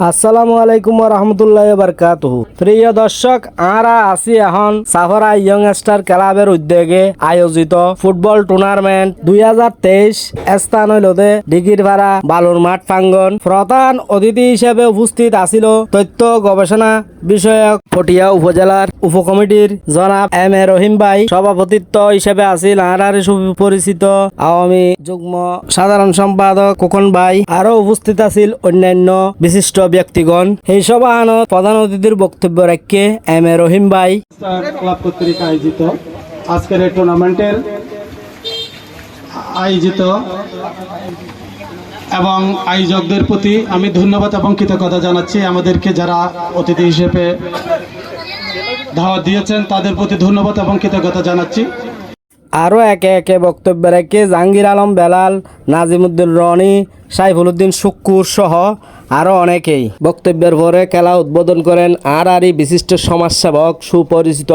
আসসালামু আলাইকুম রহমতুল্লাহ বারকাতুহু। প্রিয় দর্শক আরা আছি এখন সাফরা ইয়ং স্টার ক্লাবের উদ্যোগে আয়োজিত ফুটবল টুর্নামেন্ট দুই হাজার তেইশ স্থান হইলতে ডিগির ভাড়া বালুর মাঠ প্রাঙ্গন প্রধান অতিথি হিসেবে উপস্থিত আছিল তথ্য গবেষণা বিষয়ক পটিয়া উপজেলার উপকমিটির জনাব এম এ রহিম ভাই। সভাপতিত্ব হিসেবে আছিল আরারে সুপরিচিত আওয়ামী যুগ্ম সাধারণ সম্পাদক খোকন ভাই। আরও উপস্থিত আছিল অন্যান্য বিশিষ্ট ব্যক্তিগণ, এই সভানত প্রধান অতিথির বক্তব্য রাখে এম এ রহিম ভাই। ক্লাব কর্তৃক আয়োজিত আজকের এই টুর্নামেন্টের আয়োজিত এবং আয়োজকদের প্রতি আমি ধন্যবাদ এবং কৃতজ্ঞতা জানাচ্ছি। আমাদেরকে যারা অতিথি হিসেবে দাওয়াত দিয়েছেন, তাদের প্রতি ধন্যবাদ এবং কৃতজ্ঞতা জানাচ্ছি। আরও একে একে বক্তব্য রেখে জাহাঙ্গীর আলম, বেলাল, নাজিমুদ্দিন, রনি, সাইফুল উদ্দিন শুক্কুর সহ আরও অনেকেই বক্তব্যের পরে খেলা উদ্বোধন করেন আর আরই বিশিষ্ট সমাজসেবক, সুপরিচিত